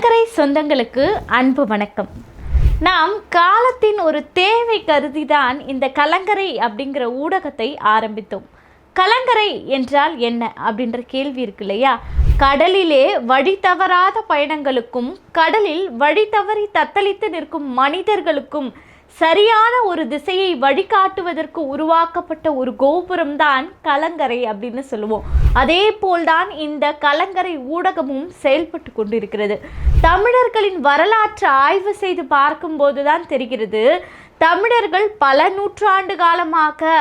கலங்கரை சொந்தங்களுக்கு அன்பு வணக்கம். நாம் காலத்தின் ஒரு தேவை கருதிதான் இந்த கலங்கரை அப்படிங்கிற ஊடகத்தை ஆரம்பித்தோம். கலங்கரை என்றால் என்ன அப்படின்ற கேள்வி இருக்கு இல்லையா? கடலிலே வழி தவறாத பயணங்களுக்கும் கடலில் வழி தவறி தத்தளித்து நிற்கும் மனிதர்களுக்கும் சரியான ஒரு திசையை வழிகாட்டுவதற்கு உருவாக்கப்பட்ட ஒரு கோபுரம் தான் கலங்கரை அப்படின்னு சொல்லுவோம். அதே போல்தான் இந்த கலங்கரை ஊடகமும் செயல்பட்டு கொண்டிருக்கிறது. தமிழர்களின் வரலாற்றை ஆய்வு செய்து பார்க்கும்போது தான் தெரிகிறது. தமிழர்கள் பல நூற்றாண்டு காலமாக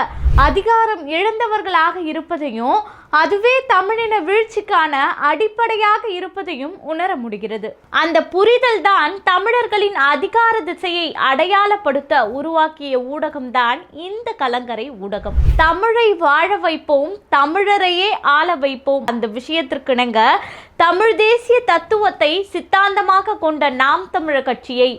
அதிகாரம் இழந்தவர்களாக இருப்பதையும் அதுவே தமிழின வீழ்ச்சிக்கான அடிப்படையாக இருப்பதையும் உணர முடிகிறது. அந்த புரிதல் தான் தமிழர்களின் அதிகார திசையை அடையாளப்படுத்த உருவாக்கிய ஊடகம்தான் இந்த கலங்கரை ஊடகம். தமிழை வாழ வைப்போம் தமிழரையே ஆள வைப்போம். அந்த விஷயத்திற்கிணங்க தமிழ் தேசிய தத்துவத்தை சித்தாந்தமாக கொண்ட நாம் தமிழர் கட்சியை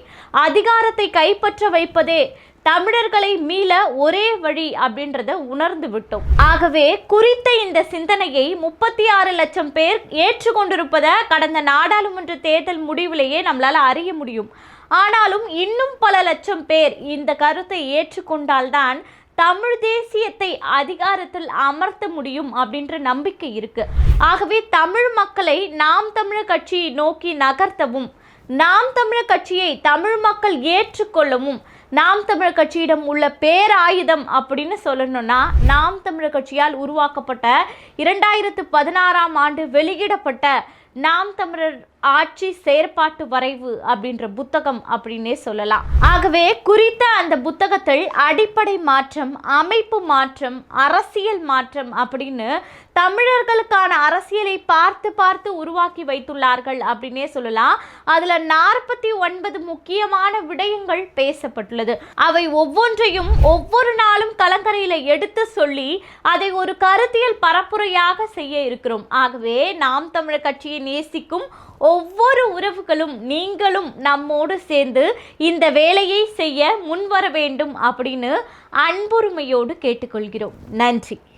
அதிகாரத்தை கைப்பற்ற வைப்பதே தமிழர்களை மீள ஒரே வழி அப்படின்றத உணர்ந்து விட்டோம். ஆகவே குறித்த இந்த சிந்தனையை முப்பத்தி ஆறு லட்சம் பேர் ஏற்றுக்கொண்டிருப்பதை கடந்த நாடாளுமன்ற தேர்தல் முடிவிலேயே நம்மளால் அறிய முடியும். ஆனாலும் இன்னும் பல லட்சம் பேர் இந்த கருத்தை ஏற்றுக்கொண்டால்தான் தமிழ் தேசியத்தை அதிகாரத்தில் அமர்த்த முடியும் அப்படின்ற நம்பிக்கை இருக்கு. ஆகவே தமிழ் மக்களை நாம் தமிழர் கட்சியை நோக்கி நகர்த்தவும் நாம் தமிழர் கட்சியை தமிழ் மக்கள் ஏற்றுக்கொள்ளவும் நாம் தமிழர் கட்சியிடம் உள்ள பேராயுதம் அப்படின்னு சொல்லணும்னா நாம் தமிழர் கட்சியால் உருவாக்கப்பட்ட இரண்டாயிரத்து பதினாறாம் ஆண்டு வெளியிடப்பட்ட நாம் தமிழர் ஆட்சி செயற்பாட்டு வரைவு அப்படின்ற புத்தகம் அப்படின்னே சொல்லலாம். ஆகவே குறித்த அந்த புத்தகத்தில் அடிப்படை மாற்றம் அமைப்பு மாற்றம் அரசியல் மாற்றம் அப்படின்னு தமிழர்களுக்கான அரசியலை பார்த்து பார்த்து உருவாக்கி வைத்துள்ளார்கள் அப்படின்னே சொல்லலாம். அதுல நாற்பத்தி ஒன்பது முக்கியமான விடயங்கள் பேசப்பட்டுள்ளது. அவை ஒவ்வொன்றையும் ஒவ்வொரு நாளும் கலங்கரையில எடுத்து சொல்லி அதை ஒரு கருத்தியல் பரப்புரையாக செய்ய இருக்கிறோம். ஆகவே நாம் தமிழர் கட்சியை நேசிக்கும் ஒவ்வொரு உறவுகளும் நீங்களும் நம்மோடு சேர்ந்து இந்த வேலையை செய்ய முன்வர வேண்டும் அப்படின்னு அன்புரிமையோடு கேட்டுக்கொள்கிறோம். நன்றி.